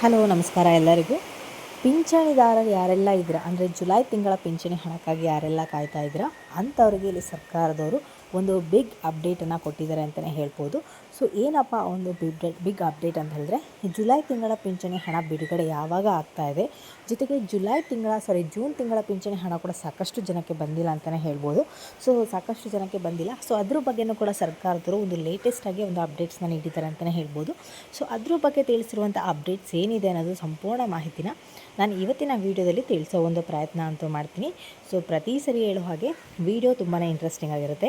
Hello, ನಮಸ್ಕಾರ ಎಲ್ಲರಿಗೂ. ಪಿಂಚಣಿದಾರರು ಯಾರೆಲ್ಲ ಇದ್ದೀರಾ? ಅಂದರೆ ಜುಲೈ ತಿಂಗಳ ಪಿಂಚಣಿ ಹಣಕ್ಕಾಗಿ ಯಾರೆಲ್ಲ ಕಾಯ್ತಾ ಇದ್ದೀರಾ? ಅಂಥವ್ರಿಗೆ ಇಲ್ಲಿ ಸರ್ಕಾರದವರು ಒಂದು ಬಿಗ್ ಅಪ್ಡೇಟನ್ನು ಕೊಟ್ಟಿದ್ದಾರೆ ಅಂತಲೇ ಹೇಳ್ಬೋದು. ಸೊ ಏನಪ್ಪ ಒಂದು ಬಿಗ್ ಬಿಗ್ ಅಪ್ಡೇಟ್ ಅಂತ ಹೇಳಿದ್ರೆ, ಜುಲೈ ತಿಂಗಳ ಪಿಂಚಣಿ ಹಣ ಬಿಡುಗಡೆ ಯಾವಾಗ ಆಗ್ತಾ ಇದೆ? ಜೊತೆಗೆ ಜುಲೈ ತಿಂಗಳ ಸಾರಿ ಜೂನ್ ತಿಂಗಳ ಪಿಂಚಣಿ ಹಣ ಕೂಡ ಸಾಕಷ್ಟು ಜನಕ್ಕೆ ಬಂದಿಲ್ಲ ಅಂತಲೇ ಹೇಳ್ಬೋದು. ಸೊ ಸಾಕಷ್ಟು ಜನಕ್ಕೆ ಬಂದಿಲ್ಲ. ಸೊ ಅದ್ರ ಬಗ್ಗೆನೂ ಕೂಡ ಸರ್ಕಾರದವರು ಒಂದು ಲೇಟೆಸ್ಟಾಗಿ ಒಂದು ಅಪ್ಡೇಟ್ಸ್ನ ನೀಡಿದ್ದಾರೆ ಅಂತಲೇ ಹೇಳ್ಬೋದು. ಸೊ ಅದ್ರ ಬಗ್ಗೆ ತಿಳಿಸಿರುವಂಥ ಅಪ್ಡೇಟ್ಸ್ ಏನಿದೆ ಅನ್ನೋದು ಸಂಪೂರ್ಣ ಮಾಹಿತಿನ ನಾನು ಇವತ್ತಿನ ವೀಡಿಯೋದಲ್ಲಿ ತಿಳಿಸೋ ಒಂದು ಪ್ರಯತ್ನ ಅಂತೂ ಮಾಡ್ತೀನಿ. ಸೊ ಪ್ರತಿ ಸರಿ ಹೇಳೋ ಹಾಗೆ ವಿಡಿಯೋ ತುಂಬಾ ಇಂಟ್ರೆಸ್ಟಿಂಗ್ ಆಗಿರುತ್ತೆ.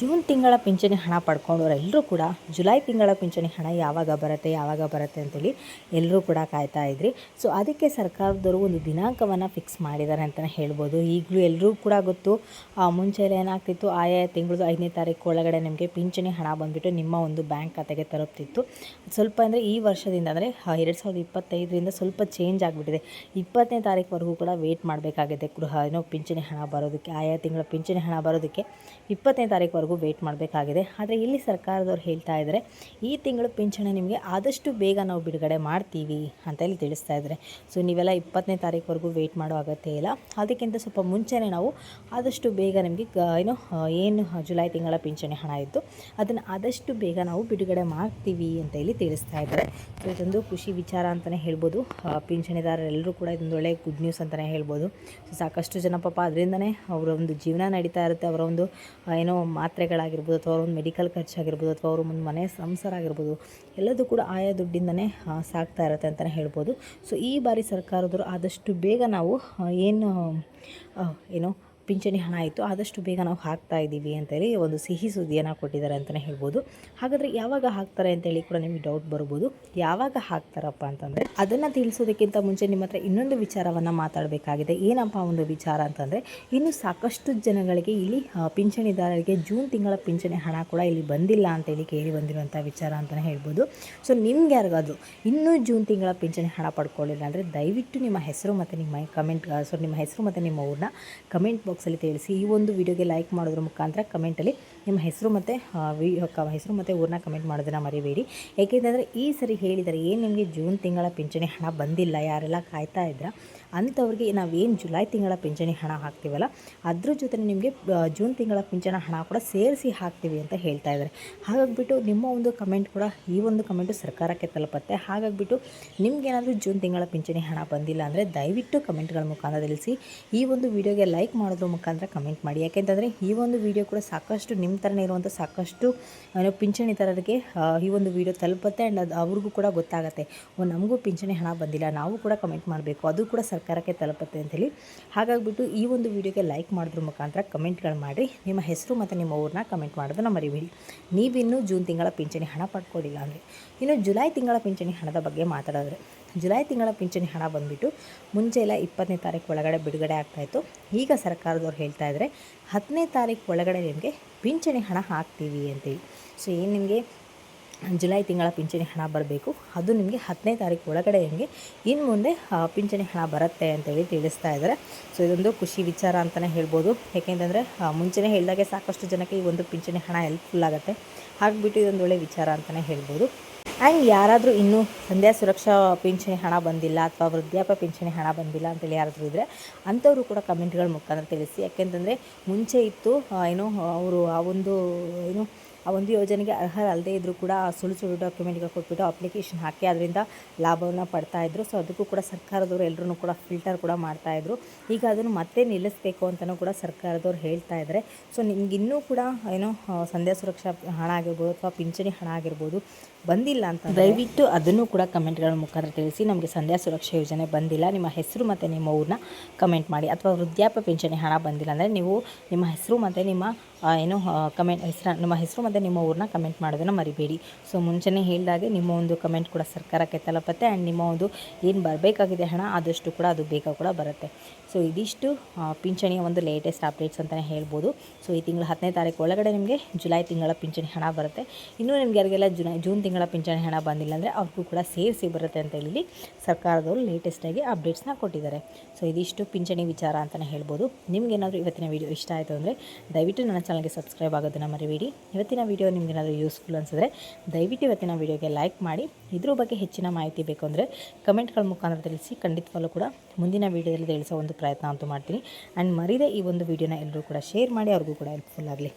ಜೂನ್ ತಿಂಗಳ ಪಿಂಚಣಿ ಹಣ ಪಡ್ಕೊಂಡವರೆಲ್ಲರೂ ಕೂಡ, ಜುಲೈ ತಿಂಗಳ ಪಿಂಚಣಿ ಹಣ ಯಾವಾಗ ಬರುತ್ತೆ ಯಾವಾಗ ಬರುತ್ತೆ ಅಂತೇಳಿ ಎಲ್ಲರೂ ಕೂಡ ಕಾಯ್ತಾ ಇದ್ರಿ. ಸೊ ಅದಕ್ಕೆ ಸರ್ಕಾರದವರು ಒಂದು ದಿನಾಂಕವನ್ನು ಫಿಕ್ಸ್ ಮಾಡಿದ್ದಾರೆ ಅಂತಲೇ ಹೇಳ್ಬೋದು. ಈಗಲೂ ಎಲ್ಲರೂ ಕೂಡ ಗೊತ್ತು ಮುಂಚೆ ಏನಾಗ್ತಿತ್ತು ಆಯಾ ತಿಂಗಳದು ಐದನೇ ತಾರೀಕು ಒಳಗಡೆ ನಿಮಗೆ ಪಿಂಚಣಿ ಹಣ ಬಂದುಬಿಟ್ಟು ನಿಮ್ಮ ಒಂದು ಬ್ಯಾಂಕ್ ಖಾತೆಗೆ ತಲುಪ್ತಿತ್ತು ಸ್ವಲ್ಪ ಅಂದರೆ ಈ ವರ್ಷದಿಂದ ಅಂದರೆ ಎರಡು ಸಾವಿರದ ಇಪ್ಪತ್ತೈದರಿಂದ ಸ್ವಲ್ಪ ಚೇಂಜ್ ಆಗಿಬಿಟ್ಟಿದೆ. ಇಪ್ಪತ್ತನೇ ತಾರೀಕುವರೆಗೂ ಕೂಡ ವೇಟ್ ಮಾಡಬೇಕಾಗಿದೆ ಗೃಹ, ಏನೋ ಪಿಂಚಣಿ ಹಣ ಬರೋದಕ್ಕೆ ಆಯಾ ತಿಂಗಳ ಪಿಂಚಣಿ ಹಣ ಬರೋದಕ್ಕೆ. ಇಪ್ಪತ್ತನೇ ತಾರೀಕುವರೆಗೂ ವೇಟ್ ಮಾಡಬೇಕಾಗಿದೆ. ಆದರೆ ಇಲ್ಲಿ ಸರ್ಕಾರದವ್ರು ಹೇಳ್ತಾ ಇದ್ದಾರೆ ಈ ತಿಂಗಳು ಪಿಂಚಣಿ ನಿಮಗೆ ಆದಷ್ಟು ಬೇಗ ನಾವು ಬಿಡುಗಡೆ ಮಾಡ್ತೀವಿ ಅಂತ ಹೇಳಿ ತಿಳಿಸ್ತಾ ಇದ್ದಾರೆ ಸೊ ನೀವೆಲ್ಲ ಇಪ್ಪತ್ತನೇ ತಾರೀಕುವರೆಗೂ ವೆಯ್ಟ್ ಮಾಡೋ ಅಗತ್ಯ ಇಲ್ಲ. ಅದಕ್ಕಿಂತ ಸ್ವಲ್ಪ ಮುಂಚೆನೇ ನಾವು ಆದಷ್ಟು ಬೇಗ ನಿಮಗೆ ಏನು ಏನು ಜುಲೈ ತಿಂಗಳ ಪಿಂಚಣಿ ಹಣ ಇತ್ತು, ಅದನ್ನು ಆದಷ್ಟು ಬೇಗ ನಾವು ಬಿಡುಗಡೆ ಮಾಡ್ತೀವಿ ಅಂತ ಹೇಳಿ ತಿಳಿಸ್ತಾ ಇದ್ದಾರೆ ಸೊ ಇದೊಂದು ಖುಷಿ ವಿಚಾರ ಅಂತಲೇ ಹೇಳ್ಬೋದು. ಪಿಂಚಣಿದಾರರೆಲ್ಲರೂ ಕೂಡ ಇದೊಂದು ಒಳ್ಳೆಯ ಗುಡ್ ನ್ಯೂಸ್ ಅಂತಲೇ ಹೇಳ್ಬೋದು. ಸಾಕಷ್ಟು ಜನ ಪಾಪ ಅದರಿಂದನೇ ಅವರ ಒಂದು ಜೀವನ ನಡೀತಾ ಇರುತ್ತೆ ಅವರ ಒಂದು ಏನೋ ಮಾತ್ರೆಗಳಾಗಿರ್ಬೋದು ಅಥವಾ ಅವ್ರ ಒಂದು ಮೆಡಿಕಲ್ ಖರ್ಚಾಗಿರ್ಬೋದು ಅಥವಾ ಅವ್ರ ಒಂದು ಮನೆ ಸಂಸಾರ ಆಗಿರ್ಬೋದು ಎಲ್ಲದೂ ಕೂಡ ಆಯಾ ದುಡ್ಡಿಂದನೇ ಸಾಗ್ತಾ ಇರುತ್ತೆ ಅಂತಲೇ ಹೇಳ್ಬೋದು. ಸೊ ಈ ಬಾರಿ ಸರ್ಕಾರದವರು ಆದಷ್ಟು ಬೇಗ ನಾವು ಏನು ಏನು ಪಿಂಚಣಿ ಹಣ ಆಯಿತು ಆದಷ್ಟು ಬೇಗ ನಾವು ಹಾಕ್ತಾ ಇದ್ದೀವಿ ಅಂತೇಳಿ ಒಂದು ಸಿಹಿ ಸುದ್ದಿಯನ್ನು ಕೊಟ್ಟಿದ್ದಾರೆ ಅಂತಲೇ ಹೇಳ್ಬೋದು. ಹಾಗಾದರೆ ಯಾವಾಗ ಹಾಕ್ತಾರೆ ಅಂತೇಳಿ ಕೂಡ ನಿಮಗೆ ಡೌಟ್ ಬರ್ಬೋದು. ಯಾವಾಗ ಹಾಕ್ತಾರಪ್ಪ ಅಂತಂದರೆ, ಅದನ್ನು ತಿಳಿಸೋದಕ್ಕಿಂತ ಮುಂಚೆ ನಿಮ್ಮ ಹತ್ರ ಇನ್ನೊಂದು ವಿಚಾರವನ್ನು ಮಾತಾಡಬೇಕಾಗಿದೆ. ಏನಪ್ಪ ಒಂದು ವಿಚಾರ ಅಂತಂದರೆ, ಇನ್ನು ಸಾಕಷ್ಟು ಜನಗಳಿಗೆ ಇಲ್ಲಿ ಪಿಂಚಣಿದಾರರಿಗೆ ಜೂನ್ ತಿಂಗಳ ಪಿಂಚಣಿ ಹಣ ಕೂಡ ಇಲ್ಲಿ ಬಂದಿಲ್ಲ ಅಂತೇಳಿ ಕೇಳಿ ಬಂದಿರುವಂಥ ವಿಚಾರ ಅಂತಲೇ ಹೇಳ್ಬೋದು. ಸೊ ನಿಮ್ಗೆ ಯಾರಿಗಾದ್ರು ಇನ್ನೂ ಜೂನ್ ತಿಂಗಳ ಪಿಂಚಣಿ ಹಣ ಪಡ್ಕೊಳ್ಳಿಲ್ಲ ಅಂದರೆ ದಯವಿಟ್ಟು ನಿಮ್ಮ ಹೆಸರು ಮತ್ತು ನಿಮ್ಮ ಕಮೆಂಟ್ ಸೊ ನಿಮ್ಮ ಹೆಸರು ಮತ್ತು ನಿಮ್ಮ ಊರನ್ನ ಕಮೆಂಟ್ ಬಾಕ್ಸಲ್ಲಿ ತಿಳಿಸಿ ಈ ಒಂದು ವಿಡಿಯೋಗೆ ಲೈಕ್ ಮಾಡೋದ್ರ ಮುಖಾಂತರ ಕಮೆಂಟಲ್ಲಿ ನಿಮ್ಮ ಹೆಸರು ಮತ್ತು ಹೆಸರು ಮತ್ತು ಊರನ್ನ ಕಮೆಂಟ್ ಮಾಡೋದನ್ನು ಮರಿಬೇಡಿ. ಏಕೆಂದರೆ ಈ ಸರಿ ಹೇಳಿದರೆ, ಏನು ನಿಮಗೆ ಜೂನ್ ತಿಂಗಳ ಪಿಂಚಣಿ ಹಣ ಬಂದಿಲ್ಲ, ಯಾರೆಲ್ಲ ಕಾಯ್ತಾ ಇದ್ರ? ಅಂಥವ್ರಿಗೆ ನಾವೇನು ಜುಲೈ ತಿಂಗಳ ಪಿಂಚಣಿ ಹಣ ಹಾಕ್ತೀವಲ್ಲ, ಅದ್ರ ಜೊತೆ ನಿಮಗೆ ಜೂನ್ ತಿಂಗಳ ಪಿಂಚಣಿ ಹಣ ಕೂಡ ಸೇರಿಸಿ ಹಾಕ್ತೀವಿ ಅಂತ ಹೇಳ್ತಾ ಇದ್ದಾರೆ ಹಾಗಾಗಿಬಿಟ್ಟು ನಿಮ್ಮ ಒಂದು ಕಮೆಂಟ್ ಕೂಡ, ಈ ಒಂದು ಕಮೆಂಟು ಸರ್ಕಾರಕ್ಕೆ ತಲುಪತ್ತೆ. ಹಾಗಾಗಿಬಿಟ್ಟು ನಿಮಗೇನಾದರೂ ಜೂನ್ ತಿಂಗಳ ಪಿಂಚಣಿ ಹಣ ಬಂದಿಲ್ಲ ಅಂದರೆ ದಯವಿಟ್ಟು ಕಮೆಂಟ್ಗಳ ಮುಖಾಂತರ ತಿಳಿಸಿ. ಈ ಒಂದು ವಿಡಿಯೋಗೆ ಲೈಕ್ ಮಾಡೋದ್ರ ಮುಖಾಂತರ ಕಮೆಂಟ್ ಮಾಡಿ. ಯಾಕೆಂತಂದರೆ ಈ ಒಂದು ವಿಡಿಯೋ ಕೂಡ ಸಾಕಷ್ಟು ನಿಮ್ಮ ಥರನೇ ಇರುವಂಥ ಸಾಕಷ್ಟು, ಏನೋ ಪಿಂಚಣಿದಾರರಿಗೆ ಥರರಿಗೆ ಈ ಒಂದು ವಿಡಿಯೋ ತಲುಪುತ್ತೆ ಆ್ಯಂಡ್ ಅದು ಅವ್ರಿಗೂ ಕೂಡ ಗೊತ್ತಾಗುತ್ತೆ. ಓ, ನಮಗೂ ಪಿಂಚಣಿ ಹಣ ಬಂದಿಲ್ಲ, ನಾವು ಕೂಡ ಕಮೆಂಟ್ ಮಾಡಬೇಕು, ಅದು ಕೂಡ ಸರ್ಕಾರಕ್ಕೆ ತಲುಪುತ್ತೆ ಅಂತೇಳಿ. ಹಾಗಾಗಿಬಿಟ್ಟು ಈ ಒಂದು ವಿಡಿಯೋಗೆ ಲೈಕ್ ಮಾಡಿದ್ರ ಮುಖಾಂತರ ಕಮೆಂಟ್ಗಳು ಮಾಡಿ ನಿಮ್ಮ ಹೆಸರು ಮತ್ತು ನಿಮ್ಮ ಊರನ್ನ ಕಮೆಂಟ್ ಮಾಡೋದನ್ನ ಮರಿಬೇಡಿ. ನೀವಿನ್ನೂ ಜೂನ್ ತಿಂಗಳ ಪಿಂಚಣಿ ಹಣ ಪಡ್ಕೊಂಡಿಲ್ಲ ಅಂದರೆ, ಇನ್ನು ಜುಲೈ ತಿಂಗಳ ಪಿಂಚಣಿ ಹಣದ ಬಗ್ಗೆ ಮಾತಾಡಿದ್ರೆ ಜುಲೈ ತಿಂಗಳ ಪಿಂಚಣಿ ಹಣ ಬಂದುಬಿಟ್ಟು ಮುಂಚೆ ಎಲ್ಲ ಇಪ್ಪತ್ತನೇ ತಾರೀಕು ಒಳಗಡೆ ಬಿಡುಗಡೆ ಆಗ್ತಾಯಿತ್ತು ಈಗ ಸರ್ಕಾರದವ್ರು ಹೇಳ್ತಾ ಇದ್ದಾರೆ ಹತ್ತನೇ ತಾರೀಕು ಒಳಗಡೆ ನಿಮಗೆ ಪಿಂಚಣಿ ಹಣ ಹಾಕ್ತೀವಿ ಅಂತೇಳಿ ಸೊ ಏನು ನಿಮಗೆ ಜುಲೈ ತಿಂಗಳ ಪಿಂಚಣಿ ಹಣ ಬರಬೇಕು? ಅದು ನಿಮಗೆ ಹತ್ತನೇ ತಾರೀಕು ಒಳಗಡೆ ನಿಮಗೆ ಇನ್ನು ಮುಂದೆ ಪಿಂಚಣಿ ಹಣ ಬರುತ್ತೆ ಅಂತೇಳಿ ತಿಳಿಸ್ತಾ ಇದ್ದಾರೆ ಸೊ ಇದೊಂದು ಖುಷಿ ವಿಚಾರ ಅಂತಲೇ ಹೇಳ್ಬೋದು. ಯಾಕೆಂತಂದರೆ ಮುಂಚೆನೇ ಹೇಳಿದಾಗೆ ಸಾಕಷ್ಟು ಜನಕ್ಕೆ ಈ ಒಂದು ಪಿಂಚಣಿ ಹಣ ಹೆಲ್ಪ್ಫುಲ್ ಆಗುತ್ತೆ. ಹಾಗಿಬಿಟ್ಟು ಇದೊಂದು ಒಳ್ಳೆಯ ವಿಚಾರ ಅಂತಲೇ ಹೇಳ್ಬೋದು. ಆ್ಯಂಡ್ ಯಾರಾದರೂ ಇನ್ನೂ ಸಂಧ್ಯಾ ಸುರಕ್ಷಾ ಪಿಂಚಣಿ ಹಣ ಬಂದಿಲ್ಲ ಅಥವಾ ವೃದ್ಧಾಪ್ಯ ಪಿಂಚಣಿ ಹಣ ಬಂದಿಲ್ಲ ಅಂತೇಳಿ ಯಾರಾದರೂ ಇದ್ದರೆ ಅಂಥವರು ಕೂಡ ಕಮೆಂಟ್ಗಳ ಮುಖಾಂತರ ತಿಳಿಸಿ. ಯಾಕೆಂತಂದರೆ ಮುಂಚೆ ಇತ್ತು ಏನು ಅವರು ಆ ಒಂದು, ಏನು, ಆ ಒಂದು ಯೋಜನೆಗೆ ಅರ್ಹರಲ್ಲದೆ ಇದ್ದರೂ ಕೂಡ ಸುಳ್ಳು ಸುಳ್ಳು ಡಾಕ್ಯುಮೆಂಟ್ಗಳು ಕೊಟ್ಬಿಟ್ಟು ಅಪ್ಲಿಕೇಶನ್ ಹಾಕಿ ಅದರಿಂದ ಲಾಭವನ್ನು ಪಡ್ತಾ ಇದ್ರು. ಸೊ ಅದಕ್ಕೂ ಕೂಡ ಸರ್ಕಾರದವರು ಎಲ್ಲರೂ ಕೂಡ ಫಿಲ್ಟರ್ ಕೂಡ ಮಾಡ್ತಾಯಿದ್ರು ಈಗ ಅದನ್ನು ಮತ್ತೆ ನಿಲ್ಲಿಸಬೇಕು ಅಂತಲೂ ಕೂಡ ಸರ್ಕಾರದವ್ರು ಹೇಳ್ತಾ ಇದ್ದಾರೆ ಸೊ ನಿಮ್ಗೆ ಇನ್ನೂ ಕೂಡ, ಏನೋ ಸಂಧ್ಯಾ ಸುರಕ್ಷಾ ಹಣ ಆಗಿರ್ಬೋದು ಅಥವಾ ಪಿಂಚಣಿ ಹಣ ಆಗಿರ್ಬೋದು ಬಂದಿಲ್ಲ ಅಂತ ದಯವಿಟ್ಟು ಅದನ್ನು ಕೂಡ ಕಮೆಂಟ್ಗಳ ಮುಖಾಂತರ ತಿಳಿಸಿ. ನಮಗೆ ಸಂಧ್ಯಾ ಸುರಕ್ಷಾ ಯೋಜನೆ ಬಂದಿಲ್ಲ. ನಿಮ್ಮ ಹೆಸರು ಮತ್ತು ನಿಮ್ಮ ಊರನ್ನ ಕಮೆಂಟ್ ಮಾಡಿ. ಅಥವಾ ವೃದ್ಧಾಪ್ಯ ಪಿಂಚಣಿ ಹಣ ಬಂದಿಲ್ಲ ಅಂದರೆ ನೀವು ನಿಮ್ಮ ಹೆಸರು ಮತ್ತು ನಿಮ್ಮ ಏನು ಕಮೆಂಟ್, ಹೆಸರು, ನಿಮ್ಮ ಹೆಸರು ಮತ್ತು ನಿಮ್ಮ ಊರನ್ನ ಕಮೆಂಟ್ ಮಾಡೋದನ್ನು ಮರಿಬೇಡಿ. ಸೊ, ಮುಂಚೆನೇ ಹೇಳಿದಾಗೆ ನಿಮ್ಮ ಒಂದು ಕಮೆಂಟ್ ಕೂಡ ಸರ್ಕಾರಕ್ಕೆ ತಲುಪತ್ತೆ. ಆ್ಯಂಡ್ ನಿಮ್ಮ ಒಂದು ಏನು ಬರಬೇಕಾಗಿದೆ ಹಣ, ಆದಷ್ಟು ಕೂಡ ಅದು ಬೇಗ ಕೂಡ ಬರುತ್ತೆ. ಸೊ ಇದಿಷ್ಟು ಪಿಂಚಣಿಯ ಒಂದು ಲೇಟೆಸ್ಟ್ ಅಪ್ಡೇಟ್ಸ್ ಅಂತಲೇ ಹೇಳ್ಬೋದು. ಸೊ ಈ ತಿಂಗಳ ಹತ್ತನೇ ತಾರೀಕು ಒಳಗಡೆ ನಿಮಗೆ ಜುಲೈ ತಿಂಗಳ ಪಿಂಚಣಿ ಹಣ ಬರುತ್ತೆ. ಇನ್ನೂ ನಿಮ್ಗೆ ಯಾರಿಗೆಲ್ಲ ಜುಲೈ ಜೂನ್ ತಿಂಗಳ ಪಿಂಚಣಿ ಹಣ ಬಂದಿಲ್ಲ ಅಂದರೆ ಅವ್ರಿಗೂ ಕೂಡ ಸೇರಿಸಿ ಬರುತ್ತೆ ಅಂತ ಹೇಳಿ ಸರ್ಕಾರದವರು ಲೇಟೆಸ್ಟಾಗಿ ಅಪ್ಡೇಟ್ಸ್ನ ಕೊಟ್ಟಿದ್ದಾರೆ. ಸೊ ಇದಿಷ್ಟು ಪಿಂಚಣಿ ವಿಚಾರ ಅಂತಲೇ ಹೇಳ್ಬೋದು. ನಿಮಗೇನಾದರೂ ಇವತ್ತಿನ ವೀಡಿಯೋ ಇಷ್ಟ ಆಯಿತು ಅಂದರೆ ದಯವಿಟ್ಟು ನನ್ನ ಚಾನಲ್ಗೆ ಸಬ್ಸ್ಕ್ರೈಬ್ ಆಗೋದನ್ನು ಮರಿಬೇಡಿ. ಇವತ್ತಿನ ವೀಡಿಯೋ ನಿಮಗೇನಾದರೂ ಯೂಸ್ಫುಲ್ ಅನಿಸಿದ್ರೆ ದಯವಿಟ್ಟು ಇವತ್ತಿನ ವೀಡಿಯೋಗೆ ಲೈಕ್ ಮಾಡಿ. ಇದ್ರ ಬಗ್ಗೆ ಹೆಚ್ಚಿನ ಮಾಹಿತಿ ಬೇಕು ಅಂದರೆ ಕಮೆಂಟ್ಗಳ ಮುಖಾಂತರ ತಿಳಿಸಿ. ಖಂಡಿತವಾಗಲೂ ಕೂಡ ಮುಂದಿನ ವೀಡಿಯೋದಲ್ಲಿ ತಿಳಿಸೋ ಒಂದು ಪ್ರಯತ್ನ ಅಂತೂ ಮಾಡ್ತೀನಿ. ಆ್ಯಂಡ್ ಮರಿದೇ ಈ ಒಂದು ವೀಡಿಯೋನ ಎಲ್ಲರೂ ಕೂಡ ಶೇರ್ ಮಾಡಿ, ಅವ್ರಿಗೂ ಕೂಡ ಹೆಲ್ಪ್ಫುಲ್ ಆಗಲಿ.